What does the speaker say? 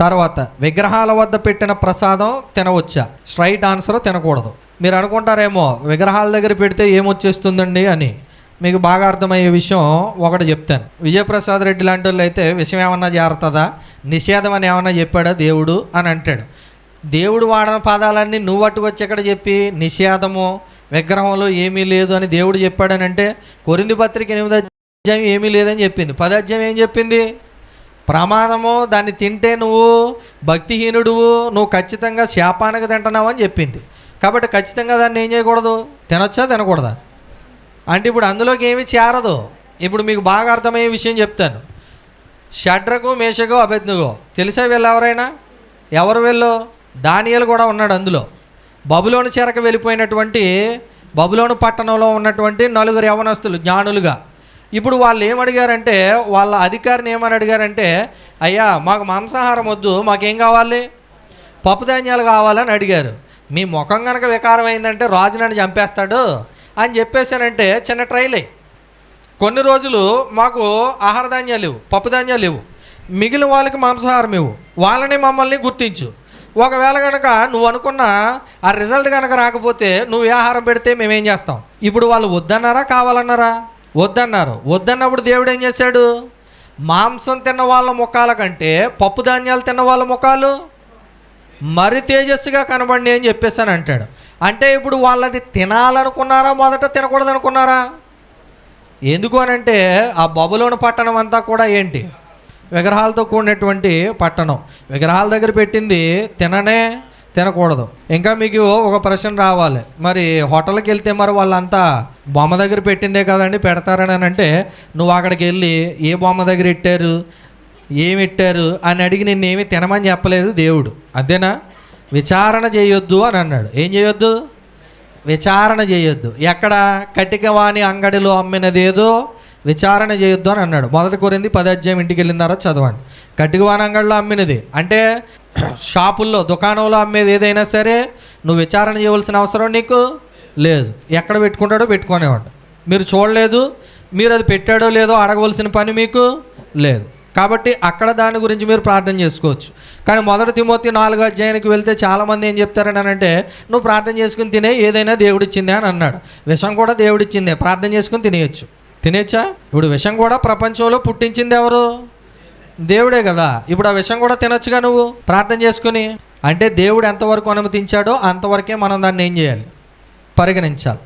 తర్వాత విగ్రహాల వద్ద పెట్టిన ప్రసాదం తినవచ్చా? స్ట్రైట్ ఆన్సర్ తినకూడదు. మీరు అనుకుంటారేమో విగ్రహాల దగ్గర పెడితే ఏమొచ్చేస్తుందండి అని. మీకు బాగా అర్థమయ్యే విషయం ఒకటి చెప్తాను. విజయప్రసాద్ రెడ్డి లాంటి వాళ్ళు అయితే విషయం ఏమన్నా జారుతుందా? నిషేధం అని ఏమన్నా చెప్పాడా దేవుడు అని అంటాడు. దేవుడు వాడిన పదాలన్నీ నువ్వు పట్టుకొచ్చి ఎక్కడ చెప్పి? నిషేధము విగ్రహంలో ఏమీ లేదు అని దేవుడు చెప్పాడని అంటే కొరింది పత్రిక ఎనిమిది అధ్యాయం ఏమీ లేదని చెప్పింది. పది అధ్యాయం ఏం చెప్పింది? ప్రమాదము దాన్ని తింటే నువ్వు భక్తిహీనుడువు నువ్వు ఖచ్చితంగా శాపానికి తింటున్నావు అని చెప్పింది. కాబట్టి ఖచ్చితంగా దాన్ని ఏం చేయకూడదు? తినొచ్చా తినకూడదా? అంటే ఇప్పుడు అందులోకి ఏమీ చేరదు. ఇప్పుడు మీకు బాగా అర్థమయ్యే విషయం చెప్తాను. షడ్రకు మేషకు అభెజ్ఞగో తెలిసే వీళ్ళు ఎవరైనా? ఎవరు వీళ్ళు? దానియలు కూడా ఉన్నాడు అందులో. బబులోని చెరక వెళ్ళిపోయినటువంటి బబులోను పట్టణంలో ఉన్నటువంటి నలుగురు యవనస్తులు జ్ఞానులుగా. ఇప్పుడు వాళ్ళు ఏమడిగారంటే వాళ్ళ అధికారిని ఏమని అడిగారంటే అయ్యా మాకు మాంసాహారం వద్దు మాకేం కావాలి? పప్పు ధాన్యాలు కావాలని అడిగారు. మీ ముఖం కనుక వికారం అయిందంటే రాజు నన్ను చంపేస్తాడు అని చెప్పేసానంటే చిన్న ట్రైలే కొన్ని రోజులు మాకు ఆహార ధాన్యాలు లేవు పప్పు ధాన్యాలు లేవు. మిగిలిన వాళ్ళకి మాంసాహారం ఇవ్వు వాళ్ళని మమ్మల్ని గుర్తించు. ఒకవేళ కనుక నువ్వు అనుకున్న ఆ రిజల్ట్ కనుక రాకపోతే నువ్వు ఏ ఆహారం పెడితే మేమేం చేస్తాం? ఇప్పుడు వాళ్ళు వద్దన్నారా కావాలన్నారా? వద్దన్నారు. వద్దన్నప్పుడు దేవుడు ఏం చేశాడు? మాంసం తిన్న వాళ్ళ ముఖాల కంటే పప్పు ధాన్యాలు తిన్న వాళ్ళ ముఖాలు మరి తేజస్సుగా కనబడి అని చెప్పేసాను అంటాడు. అంటే ఇప్పుడు వాళ్ళది తినాలనుకున్నారా? మొదట తినకూడదు అనుకున్నారా ఎందుకు అని అంటే ఆ బబులోని పట్టణం అంతా కూడా ఏంటి? విగ్రహాలతో కూడినటువంటి పట్టణం. విగ్రహాల దగ్గర పెట్టింది తిననే తినకూడదు. ఇంకా మీకు ఒక ప్రశ్న రావాలి. మరి హోటల్కి వెళ్తే మరి వాళ్ళంతా బొమ్మ దగ్గర పెట్టిందే కదండి పెడతారని అని అంటే నువ్వు అక్కడికి వెళ్ళి ఏ బొమ్మ దగ్గర ఇట్టారు? ఏమి ఇట్టారు? అని అడిగి నిన్నేమి తినమని చెప్పలేదు దేవుడు. అంతేనా? విచారణ చేయొద్దు అని అన్నాడు. ఏం చేయొద్దు? విచారణ చేయొద్దు. ఎక్కడ? కటికవాణి అంగడిలో అమ్మినదేదో విచారణ చేయొద్దు అని అన్నాడు. మొదటి కొరింది పది అధ్యాయం ఇంటికి వెళ్ళిన తర్వాత చదవండి. కటికవాణి అంగడిలో అమ్మినది. అంటే షాపుల్లో దుకాణంలో అమ్మేది ఏదైనా సరే నువ్వు విచారణ చేయవలసిన అవసరం నీకు లేదు. ఎక్కడ పెట్టుకుంటాడో పెట్టుకునేవాడు. మీరు చూడలేదు మీరు అది పెట్టాడో లేదో అడగవలసిన పని మీకు లేదు. కాబట్టి అక్కడ దాని గురించి మీరు ప్రార్థన చేసుకోవచ్చు. కానీ మొదటి తిమోతి నాలుగు అధ్యాయానికి వెళ్తే చాలామంది ఏం చెప్తారని అంటే నువ్వు ప్రార్థన చేసుకుని తినే ఏదైనా దేవుడిచ్చిందే అని అన్నాడు. విషం కూడా దేవుడిచ్చిందే. ప్రార్థన చేసుకుని తినేయచ్చు. తినేచ్చా? ఇప్పుడు విషం కూడా ప్రపంచంలో పుట్టించింది ఎవరు? దేవుడే కదా. ఇప్పుడు ఆ విషం కూడా తినొచ్చుగా నువ్వు? ప్రార్థన చేసుకుని. అంటే దేవుడు ఎంతవరకు అనుమతించాడో అంతవరకే మనం దాన్ని ఏం చేయాలి? పరిగణించాలి.